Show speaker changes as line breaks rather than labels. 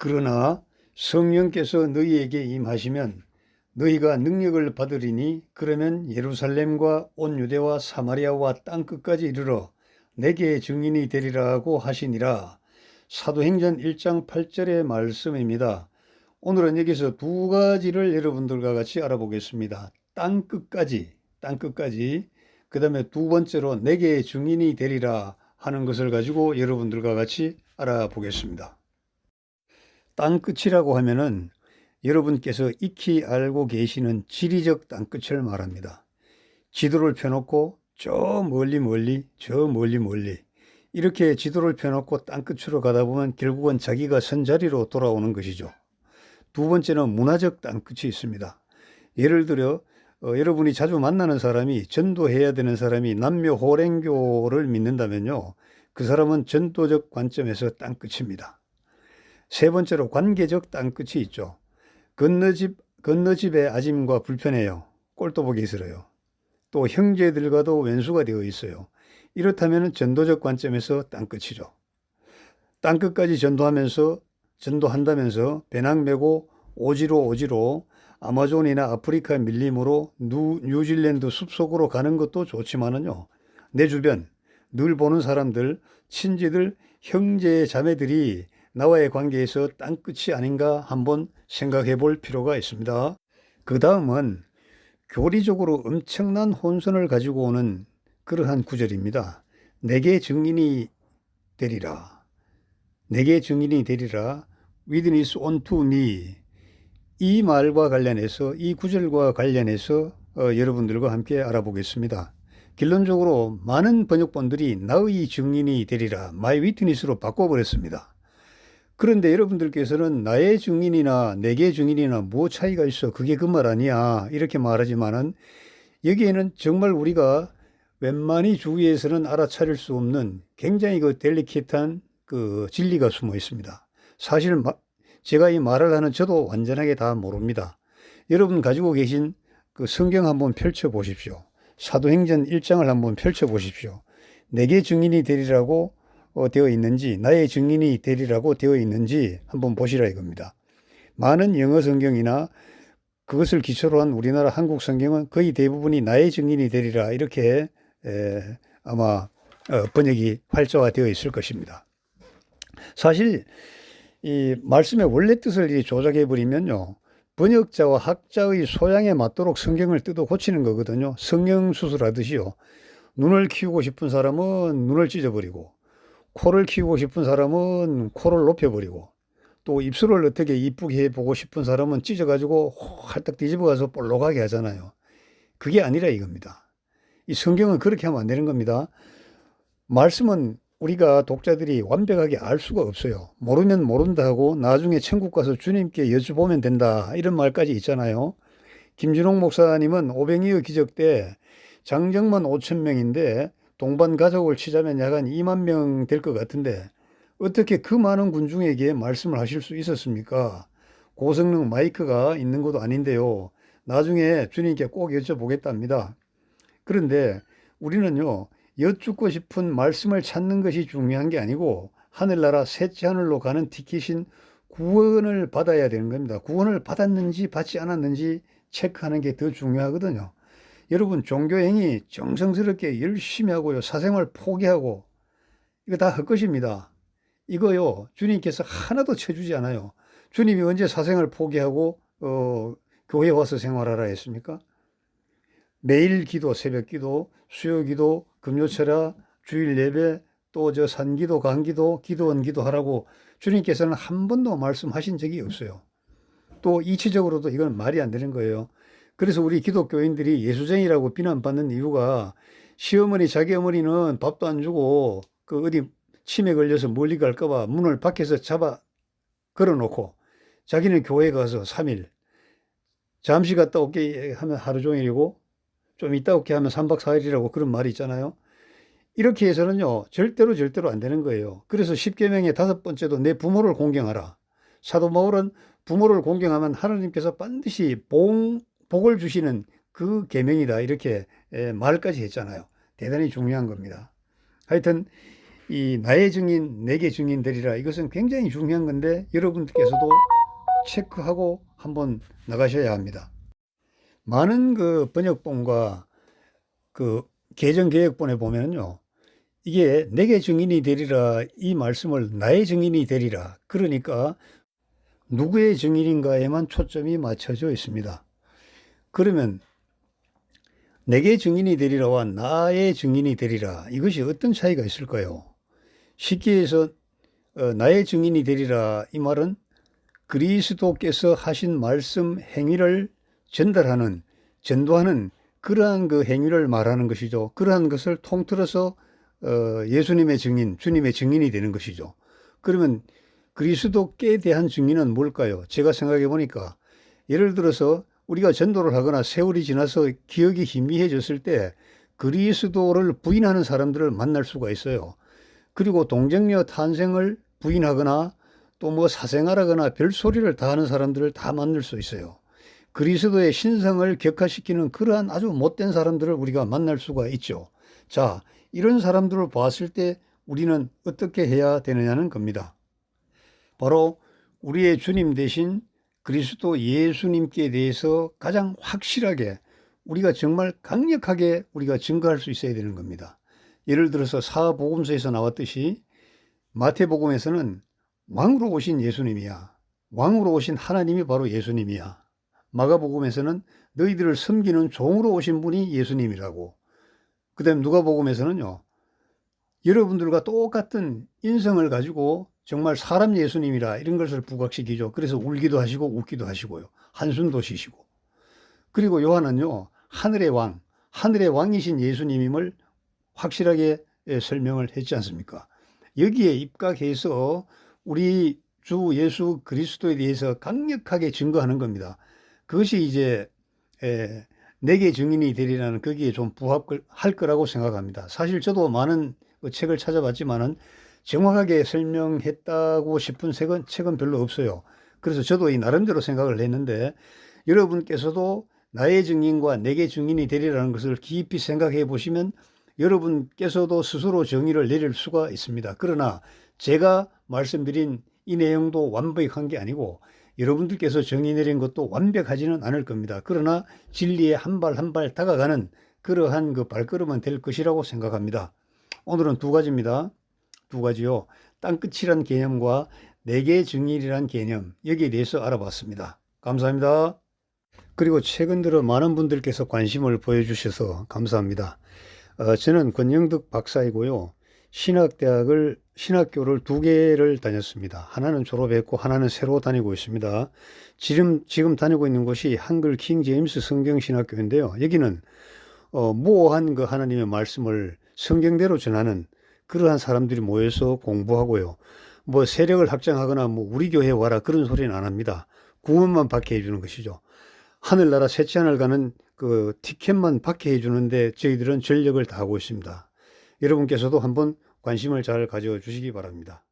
그러나 성령께서 너희에게 임하시면 너희가 능력을 받으리니 그러면 예루살렘과 온 유대와 사마리아와 땅 끝까지 이르러 내게 증인이 되리라고 하시니라. 사도행전 1장 8절의 말씀입니다. 오늘은 여기서 두 가지를 여러분들과 같이 알아보겠습니다. 땅 끝까지, 땅 끝까지. 그 다음에 두 번째로 내게 증인이 되리라 하는 것을 가지고 여러분들과 같이 알아보겠습니다. 땅 끝이라고 하면은 여러분께서 익히 알고 계시는 지리적 땅끝을 말합니다. 지도를 펴놓고 저 멀리 멀리 저 멀리 멀리 이렇게 지도를 펴놓고 땅끝으로 가다 보면 결국은 자기가 선 자리로 돌아오는 것이죠. 두 번째는 문화적 땅끝이 있습니다. 예를 들어 어, 여러분이 자주 만나는 사람이 전도해야 되는 사람이 남묘 호랭교를 믿는다면요. 그 사람은 전도적 관점에서 땅끝입니다. 세 번째로 관계적 땅끝이 있죠. 건너집, 건너집의 아짐과 불편해요. 꼴도 보기 싫어요. 또 형제들과도 왼수가 되어 있어요. 이렇다면 전도적 관점에서 땅끝이죠. 땅끝까지 전도하면서 전도한다면서 배낭 메고 오지로 오지로 아마존이나 아프리카 밀림으로 누, 뉴질랜드 숲속으로 가는 것도 좋지만은요. 내 주변 늘 보는 사람들, 친지들, 형제 자매들이 나와의 관계에서 땅끝이 아닌가 한번 생각해 볼 필요가 있습니다. 그 다음은 교리적으로 엄청난 혼선을 가지고 오는 그러한 구절입니다. 내게 증인이 되리라. 내게 증인이 되리라. Witness unto me. 이 말과 관련해서 이 구절과 관련해서 어, 여러분들과 함께 알아보겠습니다. 결론적으로 많은 번역본들이 나의 증인이 되리라 my witness로 바꿔버렸습니다. 그런데 여러분들께서는 나의 증인이나 내게 증인이나 뭐 차이가 있어 그게 그 말 아니야 이렇게 말하지만은 여기에는 정말 우리가 웬만히 주위에서는 알아차릴 수 없는 굉장히 그 델리케이트한 그 진리가 숨어 있습니다. 사실 마, 제가 이 말을 하는 저도 완전하게 다 모릅니다. 여러분 가지고 계신 그 성경 한번 펼쳐 보십시오. 사도행전 1장을 한번 펼쳐 보십시오. 내게 증인이 되리라고 어, 되어 있는지, 나의 증인이 되리라고 되어 있는지 한번 보시라 이겁니다. 많은 영어 성경이나 그것을 기초로 한 우리나라 한국 성경은 거의 대부분이 나의 증인이 되리라 이렇게 에, 아마 어, 번역이 활자화되어 있을 것입니다. 사실 이 말씀의 원래 뜻을 조작해 버리면요. 번역자와 학자의 소양에 맞도록 성경을 뜯어 고치는 거거든요. 성경 수술하듯이요. 눈을 키우고 싶은 사람은 눈을 찢어버리고, 코를 키우고 싶은 사람은 코를 높여버리고, 또 입술을 어떻게 이쁘게 해보고 싶은 사람은 찢어가지고 활딱 뒤집어가서 볼록하게 하잖아요. 그게 아니라 이겁니다. 이 성경은 그렇게 하면 안 되는 겁니다. 말씀은 우리가 독자들이 완벽하게 알 수가 없어요. 모르면 모른다 하고 나중에 천국 가서 주님께 여쭤보면 된다. 이런 말까지 있잖아요. 김준홍 목사님은 오병이어 기적 때 장정만 5천 명인데 동반 가족을 치자면 약 한 2만 명 될 것 같은데 어떻게 그 많은 군중에게 말씀을 하실 수 있었습니까? 고성능 마이크가 있는 것도 아닌데요. 나중에 주님께 꼭 여쭤보겠답니다. 그런데 우리는요, 여쭙고 싶은 말씀을 찾는 것이 중요한 게 아니고 하늘나라 셋째 하늘로 가는 티켓인 구원을 받아야 되는 겁니다. 구원을 받았는지 받지 않았는지 체크하는 게 더 중요하거든요. 여러분 종교행위 정성스럽게 열심히 하고요. 사생활 포기하고 이거 다 헛것입니다. 이거요. 주님께서 하나도 쳐주지 않아요. 주님이 언제 사생활 포기하고 어, 교회 와서 생활하라 했습니까? 매일 기도, 새벽 기도, 수요 기도, 금요 철야, 주일 예배, 또 저 산기도, 간기도, 기도원 기도하라고 주님께서는 한 번도 말씀하신 적이 없어요. 또 이치적으로도 이건 말이 안 되는 거예요. 그래서 우리 기독교인들이 예수쟁이라고 비난받는 이유가 시어머니, 자기 어머니는 밥도 안 주고 그 어디 치매 걸려서 멀리 갈까봐 문을 밖에서 잡아 걸어놓고 자기는 교회 가서 3일 잠시 갔다 올게 하면 하루 종일이고 좀 이따 올게 하면 3박 4일이라고 그런 말이 있잖아요. 이렇게 해서는요, 절대로 절대로 안 되는 거예요. 그래서 10계명의 다섯 번째도 내 부모를 공경하라. 사도 바울은 부모를 공경하면 하나님께서 반드시 복, 복을 주시는 그 계명이다. 이렇게 말까지 했잖아요. 대단히 중요한 겁니다. 하여튼 이 나의 증인, 내게 증인 되리라. 이것은 굉장히 중요한 건데 여러분들께서도 체크하고 한번 나가셔야 합니다. 많은 그 번역본과 그 개정개혁본에 보면요. 이게 내게 증인이 되리라 이 말씀을 나의 증인이 되리라. 그러니까 누구의 증인인가에만 초점이 맞춰져 있습니다. 그러면 내게 증인이 되리라와 나의 증인이 되리라. 이것이 어떤 차이가 있을까요? 쉽게 해서 어, 나의 증인이 되리라 이 말은 그리스도께서 하신 말씀 행위를 전달하는 전도하는 그러한 그 행위를 말하는 것이죠. 그러한 것을 통틀어서 어, 예수님의 증인, 주님의 증인이 되는 것이죠. 그러면 그리스도께 대한 증인은 뭘까요? 제가 생각해 보니까 예를 들어서 우리가 전도를 하거나 세월이 지나서 기억이 희미해졌을 때 그리스도를 부인하는 사람들을 만날 수가 있어요. 그리고 동정녀 탄생을 부인하거나 또 뭐 사생활하거나 별소리를 다 하는 사람들을 다 만날 수 있어요. 그리스도의 신성을 격화시키는 그러한 아주 못된 사람들을 우리가 만날 수가 있죠. 자, 이런 사람들을 봤을 때 우리는 어떻게 해야 되느냐는 겁니다. 바로 우리의 주님 대신 그리스도 예수님께 대해서 가장 확실하게 우리가 정말 강력하게 우리가 증거할 수 있어야 되는 겁니다. 예를 들어서 사복음서에서 나왔듯이 마태복음에서는 왕으로 오신 예수님이야. 왕으로 오신 하나님이 바로 예수님이야. 마가복음에서는 너희들을 섬기는 종으로 오신 분이 예수님이라고. 그 다음 누가복음에서는요. 여러분들과 똑같은 인성을 가지고 정말 사람 예수님이라 이런 것을 부각시키죠. 그래서 울기도 하시고 웃기도 하시고요. 한숨도 쉬시고. 그리고 요한은요. 하늘의 왕, 하늘의 왕이신 예수님임을 확실하게 예, 설명을 했지 않습니까? 여기에 입각해서 우리 주 예수 그리스도에 대해서 강력하게 증거하는 겁니다. 그것이 이제 에, 내게 증인이 되리라는 거기에 좀 부합할 거라고 생각합니다. 사실 저도 많은 그 책을 찾아봤지만은 정확하게 설명했다고 싶은 책은, 책은 별로 없어요. 그래서 저도 이 나름대로 생각을 했는데 여러분께서도 나의 증인과 내게 증인이 되리라는 것을 깊이 생각해 보시면 여러분께서도 스스로 정의를 내릴 수가 있습니다. 그러나 제가 말씀드린 이 내용도 완벽한 게 아니고 여러분들께서 정의 내린 것도 완벽하지는 않을 겁니다. 그러나 진리에 한 발 한 발 다가가는 그러한 그 발걸음은 될 것이라고 생각합니다. 오늘은 두 가지입니다. 두 가지요. 땅끝이란 개념과 내개 증일이란 개념 여기에 대해서 알아봤습니다. 감사합니다. 그리고 최근 들어 많은 분들께서 관심을 보여주셔서 감사합니다. 어, 저는 권영득 박사이고요. 신학대학을 신학교를 두 개를 다녔습니다. 하나는 졸업했고 하나는 새로 다니고 있습니다. 지금 지금 다니고 있는 곳이 한글 킹 제임스 성경 신학교인데요. 여기는 어, 무오한 그 하나님의 말씀을 성경대로 전하는 그러한 사람들이 모여서 공부하고요. 뭐 세력을 확장하거나 뭐 우리 교회 와라 그런 소리는 안 합니다. 구원만 받게 해주는 것이죠. 하늘나라 셋째 하늘 가는 그 티켓만 받게 해주는데 저희들은 전력을 다하고 있습니다. 여러분께서도 한번 관심을 잘 가져주시기 바랍니다.